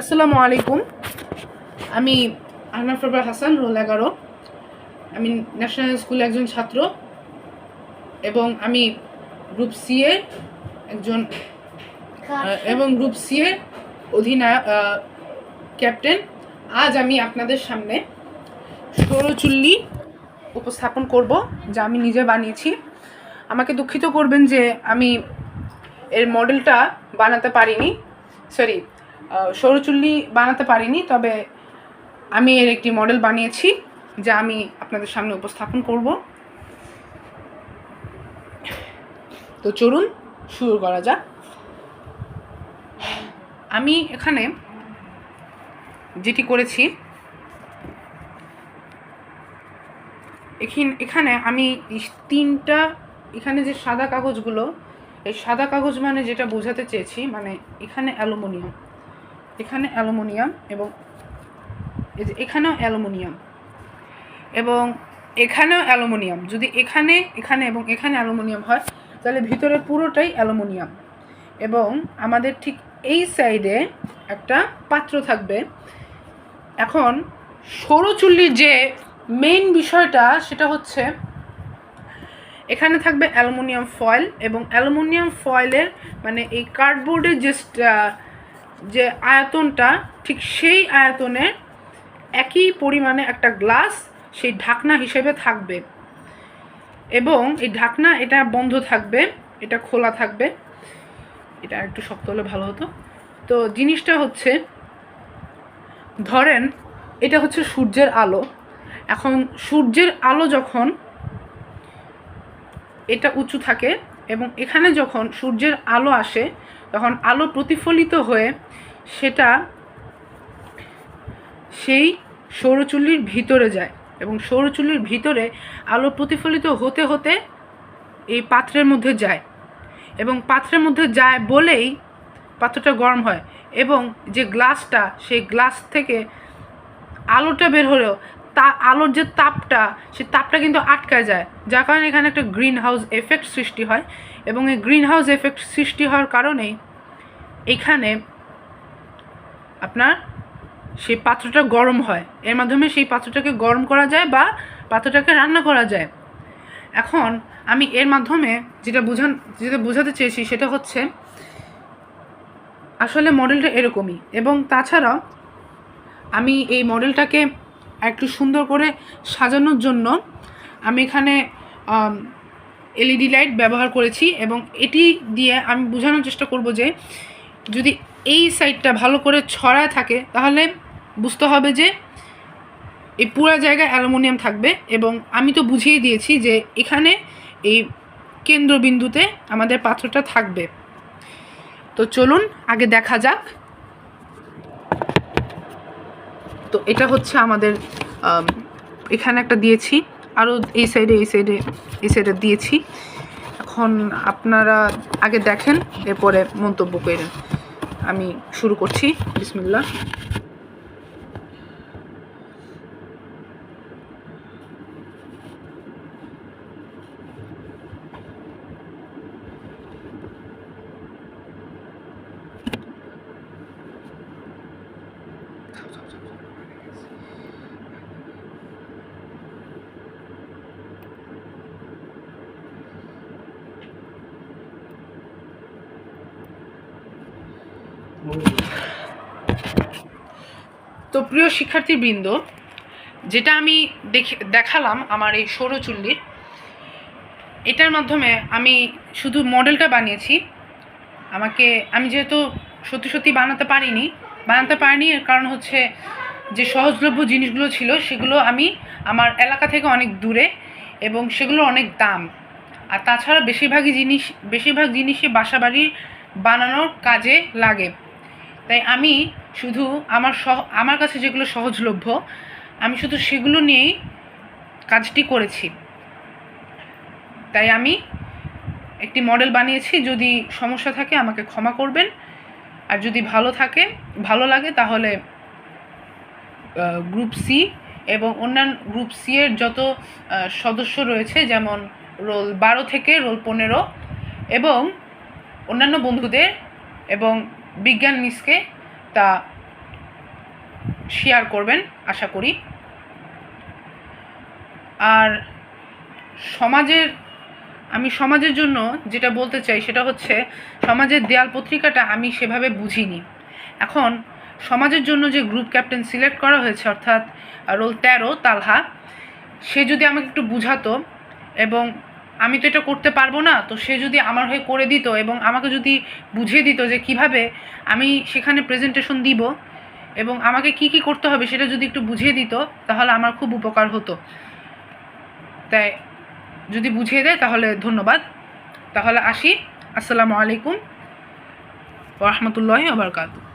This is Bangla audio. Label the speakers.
Speaker 1: আসসালামু আলাইকুম। আমি আহনাফ রবার হাসান, রোল এগারো। আমি ন্যাশনাল স্কুলে একজন ছাত্র এবং আমি গ্রুপ সি এর একজন এবং গ্রুপ সি এর অধিনায়ক ক্যাপ্টেন। আজ আমি আপনাদের সামনে ষোড়চুল্লি উপস্থাপন করব, যা আমি নিজে বানিয়েছি। আমাকে দুঃখিত করবেন যে আমি এর মডেলটা বানাতে পারিনি। সরি সৌরচুল্লি বানাতে পারিনি, তবে আমি এর একটি মডেল বানিয়েছি, যা আমি আপনাদের সামনে উপস্থাপন করব। তো চলুন শুরু করা যাক। আমি এখানে যেটি করেছি, এখিন এখানে আমি তিনটা, এখানে যে সাদা কাগজগুলো, এই সাদা কাগজ মানে যেটা বোঝাতে চেয়েছি মানে এখানে অ্যালুমিনিয়াম। এখানে অ্যালুমিনিয়াম এবং এই যে এখানেও অ্যালুমিনিয়াম। এবং এখানেও অ্যালুমিনিয়াম। যদি এখানে এখানে এবং এখানে অ্যালুমিনিয়াম হয়, তাহলে ভিতরে পুরোটাই অ্যালুমিনিয়াম। এবং আমাদের ঠিক এই সাইডে একটা পাত্র থাকবে। এখন সৌরচুল্লির যে মেইন বিষয়টা, সেটা হচ্ছে এখানে থাকবে অ্যালুমিনিয়াম ফয়েল এবং অ্যালুমিনিয়াম ফয়েলের মানে এই কার্ডবোর্ডের যে যে আয়তনটা ঠিক সেই আয়তনের একই পরিমাণে একটা গ্লাস সেই ঢাকনা হিসেবে থাকবে। এবং এই ঢাকনা, এটা বন্ধ থাকবে, এটা খোলা থাকবে। এটা একটু শক্ত হলে ভালো হতো। তো জিনিসটা হচ্ছে, ধরেন এটা হচ্ছে সূর্যের আলো। এখন সূর্যের আলো যখন এটা উঁচু থাকে এবং এখানে যখন সূর্যের আলো আসে তখন আলো প্রতিফলিত হয়ে সেটা সেই সৌরচুল্লির ভিতরে যায় এবং সৌরচুল্লির ভিতরে আলো প্রতিফলিত হতে হতে এই পাত্রের মধ্যে যায় এবং পাত্রের মধ্যে যায় বলেই পাত্রটা গরম হয় এবং যে গ্লাসটা, সেই গ্লাস থেকে আলোটা বের হলেও তা আলোর যে তাপটা, সে তাপটা কিন্তু আটকায় যায়। যার কারণে এখানে একটা গ্রিন হাউস এফেক্ট সৃষ্টি হয় এবং এই গ্রিন হাউস এফেক্ট সৃষ্টি হওয়ার কারণেই এখানে আপনার সেই পাত্রটা গরম হয়। এর মাধ্যমে সেই পাত্রটাকে গরম করা যায় বা পাত্রটাকে রান্না করা যায়। এখন আমি এর মাধ্যমে যেটা বোঝান, যেটা বোঝাতে চেয়েছি সেটা হচ্ছে, আসলে মডেলটা এরকমই এবং তাছাড়াও আমি এই মডেলটাকে একটু সুন্দর করে সাজানোর জন্য আমি এখানে এলইডি লাইট ব্যবহার করেছি এবং এটি দিয়ে আমি বোঝানোর চেষ্টা করব যে যদি এই সাইডটা ভালো করে ছড়ায় থাকে তাহলে বুঝতে হবে যে এই পুরো জায়গায় অ্যালুমিনিয়াম থাকবে এবং আমি তো বুঝিয়ে দিয়েছি যে এখানে এই কেন্দ্রবিন্দুতে আমাদের পাত্রটা থাকবে। তো চলুন আগে দেখা যাক। তো এটা হচ্ছে আমাদের আম, এখানে একটা দিয়েছি আরও এই সাইডে এই সাইডে এই সাইডে দিয়েছি। এখন আপনারা আগে দেখেন এরপরে মন্তব্য করেন। আমি শুরু করছি বিসমিল্লা তো প্রিয় শিক্ষার্থীবৃন্দ, যেটা আমি দেখে, দেখালাম আমার এই সৌরচুল্লির, এটার মাধ্যমে আমি শুধু মডেলটা বানিয়েছি। আমাকে, আমি যেহেতু সত্যি সত্যি বানাতে পারিনি বানাতে পারিনি, এর কারণ হচ্ছে যে সহজলভ্য জিনিসগুলো ছিল, সেগুলো আমি আমার এলাকা থেকে অনেক দূরে এবং সেগুলো অনেক দাম। আর তাছাড়া বেশিরভাগই জিনিস, বেশিরভাগ জিনিসই বাসা বাড়ির বানানোর কাজে লাগে। তাই আমি শুধু আমার সহ, আমার কাছে যেগুলো সহজলভ্য, আমি শুধু সেগুলো নিয়েই কাজটি করেছি। তাই আমি একটি মডেল বানিয়েছি, যদি সমস্যা থাকে আমাকে ক্ষমা করবেন। আর যদি ভালো থাকে, ভালো লাগে, তাহলে গ্রুপ সি এবং অন্যান্য গ্রুপ সি এর যত সদস্য রয়েছে, যেমন রোল বারো থেকে রোল পনেরো এবং অন্যান্য বন্ধুদের এবং বিজ্ঞান মিসকে তা শেয়ার করবেন, আশা করি। আর সমাজের, আমি সমাজের জন্য যেটা বলতে চাই সেটা হচ্ছে, সমাজের দেয়াল পত্রিকাটা আমি সেভাবে বুঝিনি। এখন সমাজের জন্য যে গ্রুপ ক্যাপ্টেন সিলেক্ট করা হয়েছে, অর্থাৎ রোল তেরো, তালহা, সে যদি আমাকে একটু বুঝাতো এবং আমি তো এটা করতে পারব না, তো সে যদি আমার হয়ে করে দিত এবং আমাকে যদি বুঝিয়ে দিত যে কীভাবে আমি সেখানে প্রেজেন্টেশন দিব এবং আমাকে কি কি করতে হবে সেটা যদি একটু বুঝিয়ে দিত, তাহলে আমার খুব উপকার হতো। তাই যদি বুঝিয়ে দেয়, তাহলে ধন্যবাদ। তাহলে আসি। আসসালামু আলাইকুম। রহমতুল্লাহ আবরকাতু